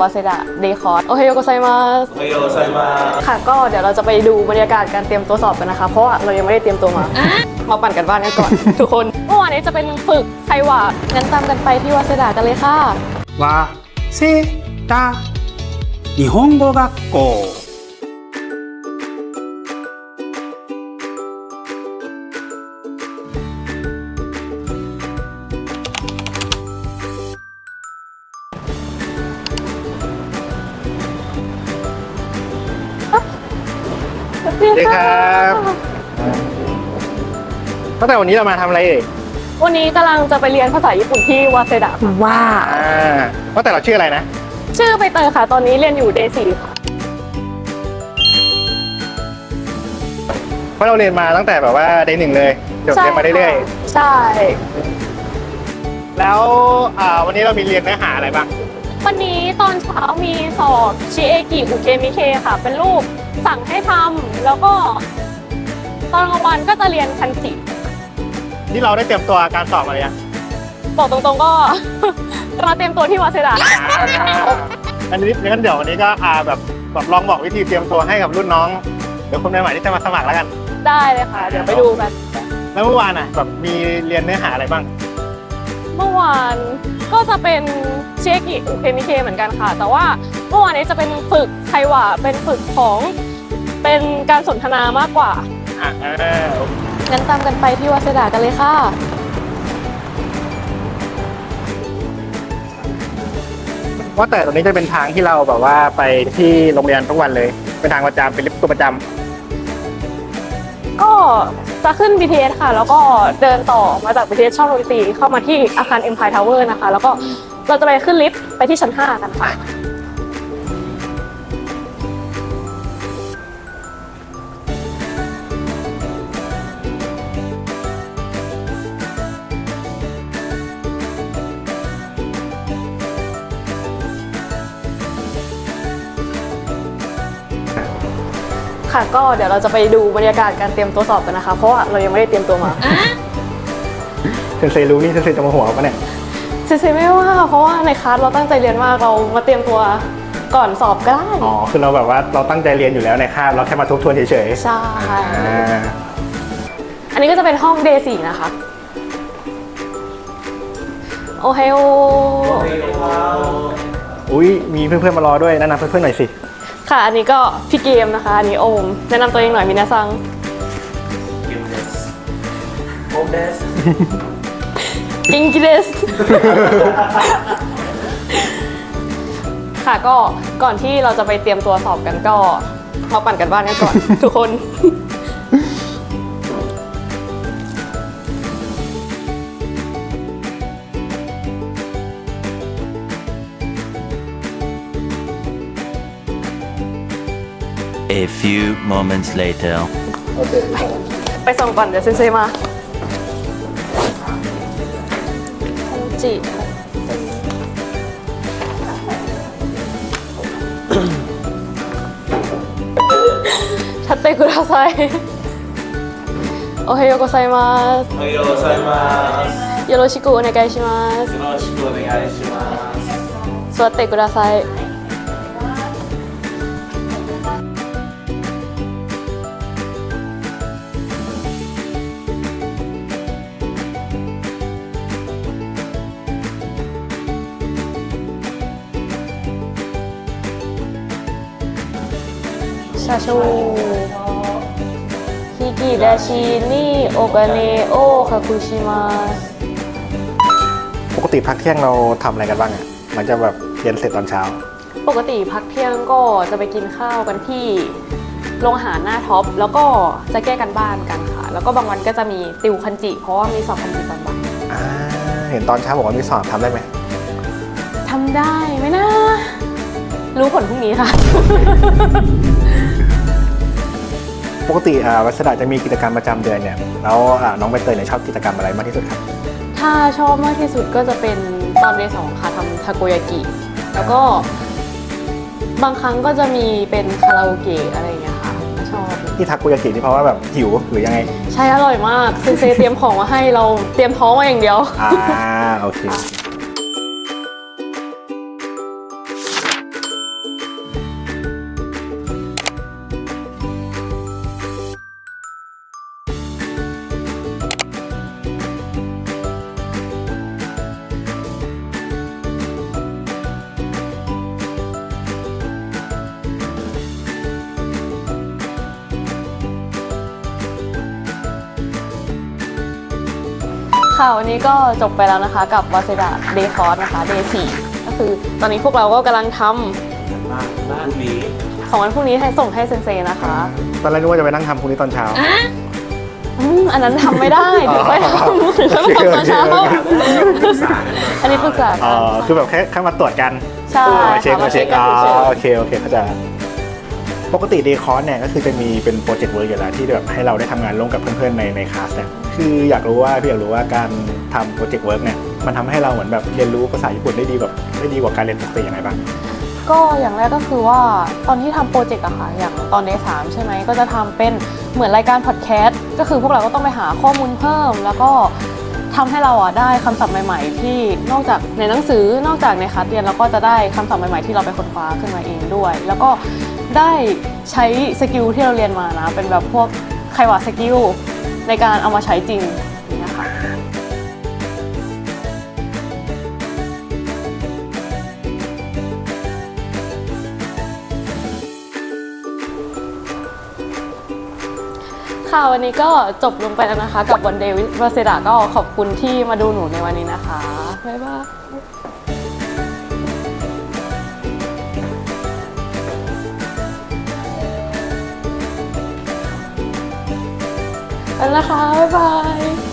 วาเซดะเดคอร์สโอเฮโยโกไซมาส おはようございます ค่ะก็เดี๋ยวเราจะไปดูบรรยากาศการเตรียมตัวสอบกันนะคะ เพราะว่าเรายังไม่ได้เตรียมตัวมา มาปั่นกันบ้านกันก่อน ทุกคนเมื่อวานนี้จะเป็นฝึกไทวางั้นตามกันไปที่วาเซดะกันเลยค่ะ わせだ日本語学校 ดีสวัสดีครัค่ะบตั้งแต่วันนี้เรามาทำอะไรเอ่ยวันนี้กำลังจะไปเรียนภาษาญี่ปุ่นที่วาเซดะค่ะอ่าว่าแต่เราชื่ออะไรนะ ชื่อใบเตยค่ะ ตอนนี้เรียนอยู่เดสี่ค่ะเพราะเราเรียนมาตั้งแต่แบบว่าได้หนึ่งเลยจบเรียนมาเรื่อยใช่ ๆ แล้วอ่าวันนี้เรามีเรียนเนื้อหาอะไรบ้างวันนี้ตอนเช้ามีสอบชิเอกิอุเกมิเคค่ะ เป็นรูป สั่งให้ทำแล้วก็ตอนกลางวันก็จะเรียนคันจินี่เราได้เตรียมตัวการสอบอะไรยังบอกตรงๆก็จะมาเตรียมตัวที่วาเซดะอันนี้งั้นเดี๋ยววันนี้ก็อ่าแบบแบบลองบอกวิธีเตรียมตัวให้กับรุ่นน้อง เดี๋ยวคนใหม่ๆที่จะมาสมัครแล้วกัน ได้เลยค่ะ เดี๋ยวไปดูกันแล้วเมื่อวานอะแบบมีเรียนเนื้อหาอะไรบ้าง เมื่อวานก็จะเป็นชิเอกิอุเกมิเคเหมือนกันค่ะ แต่ว่าเมื่อวานนี้จะเป็นฝึกไทวาเป็นฝึกของ เป็นการสนทนามากกว่าอ่าอ่างั้นตามกันไปที่วาเซดะกันเลยค่ะ ว่าแต่ตรงนี้จะเป็นทางที่เราแบบว่าไปที่โรงเรียนทุกวันเลย เป็นทางประจำเป็นลิฟต์ตัวประจำก็จะขึ้น BTS ค่ะ แล้วก็เดินต่อมาจาก BTS ช่องดนตรีเข้ามาที่อาคาร Empire Tower นะคะ แล้วก็เราจะไปขึ้นลิฟต์ไปที่ชั้น 5 กันค่ะ ค่ะก็เดี๋ยวเราจะไปดูบรรยากาศการเตรียมตัวสอบกันนะคะ เพราะว่าเรายังไม่ได้เตรียมตัวมาเซนเซรู้นี่เซนเซจะมาหัวปะเนี่ยเซไม่ว่า เพราะว่าในคลาสเราตั้งใจเรียนมากเรามาเตรียมตัวก่อนสอบก็ได้ อ๋อ คือเราแบบว่าเราตั้งใจเรียนอยู่แล้วในคาบเราแค่มาทบทวนเฉยใช่ๆอ่าอันนี้ก็จะเป็นห้อง day 4นะคะ โอไฮโอ อุ้ยมีเพื่อนๆมารอด้วยแนะนำเพื่อนๆหน่อยสิ ค่ะอันนี้ก็พี่เกมนะคะอันนี้โอม แนะนำตัวเองหน่อยมินาซัง กิมเดสโอมเดสกิงกิเดสค่ะก็ก่อนที่เราจะไปเตรียมตัวสอบกันก็เราปั่นกันบ้านกันก่อน ทุกคน A few moments later. ไปส่งก่อนเดี๋ยวเซนเซมาคันจิชัดเตกุระไซโอเฮโยโกไซมาส おはようございます よろしくお願いしますよろしくお願いします座ってください ชาชูฮิกิดาชินิโอกาเนโอคาคุชิมาปกติพักเที่ยงเราทำอะไรกันบ้างอะหลังจากแบบเรียนเสร็จตอนเช้า ปกติพักเที่ยงก็จะไปกินข้าวกันที่โรงอาหารหน้าท็อป แล้วก็จะแก้กันบ้านกันค่ะ แล้วก็บางวันก็จะมีติวคันจิ เพราะว่ามีสอบคันจิตอนบ่ายอ่า เห็นตอนเช้าบอกว่ามีสอบทำได้ไหม ทำได้ไหมนะ รู้ผลพรุ่งนี้ค่ะ ปกติอ่าวัสดาจะมีกิจกรรมประจำเดือนเนี่ยแล้วอ่าน้องใบเตยเนี่ยชอบกิจกรรมอะไรมากที่สุดครับถ้าชอบมากที่สุดก็จะเป็นตอนเดย์สองค่ะทำทาโกยากิ แล้วก็ บางครั้งก็จะมีเป็นคาราโอเกะอะไรอย่างเงี้ยค่ะชอบที่ทักกุยากินี่เพราะว่าแบบหิวหรือยังไง ใช่อร่อยมากเซนเซเตรียมของมาให้เราเตรียมท้องมาอย่างเดียวอ่าโอเค ค่ะวันนี้ก็จบไปแล้วนะคะกับวาเซดาเดย์คอร์สนะคะเดย์สี่ก็คือตอนนี้พวกเราก็กำลังทบ้านบ้านนี้ำของวันพรุ่งนี้ให้ส่งให้เซนเซนะคะ ตอนแรกนึกว่าจะไปนั่งทำพรุ่งนี้ตอนเช้า อืมอันนั้นทำไม่ได้ เดี๋ยวไปทำหรือไปทำตอนเช้าปรึกษากันมาอันนี้ปรึกษาอ๋กัอนคือแบบแค่แค่มาตรวจกันใช่มาเช็คค่ะมาเช็คกัอ๋นอเฉยโอเคโอเคเข้าใจปกติเดคอร์สเนี่ยก็คือจะมีเป็นโปรเจกต์เวิร์กอยู่แล้วที่แบบให้เราได้ทำงานร่วมกับเพื่อนๆในในคลาสเนี่ย คืออยากรู้ว่าพี่อยากรู้ว่าการทำโปรเจกต์เวิร์กเนี่ยมันทำให้เราเหมือนแบบเรียนรู้ภาษาญี่ปุ่นได้ดีแบบได้ดีกว่าการเรียนปกติยังไงบ้าง ก็อย่างแรกก็คือว่าตอนที่ทำโปรเจกต์อะค่ะ อย่างตอน day 3ใช่ไหมก็จะทำเป็นเหมือนรายการพอดแคสต์ก็คือพวกเราก็ต้องไปหาข้อมูลเพิ่ม แล้วก็ทำให้เราอะได้คำศัพท์ใหม่ ๆ ที่นอกจากในหนังสือนอกจากในคลาสเรียนเราก็จะได้คำศัพท์ใหม่ๆที่เราไปค้นคว้าขึ้นมาเองด้วย แล้วก็ได้ใช้สกิลที่เราเรียนมานะเป็นแบบพวกไขวาสกิล ในการเอามาใช้จริงนี้ยค่ะค่ะวันนี้ก็จบลงไปแล้วนะคะ กับวันเดวิดวาเซดาก็ขอบคุณที่มาดูหนูในวันนี้นะคะ บ๊ายบาย ไปแล้วนะคะบ๊ายบาย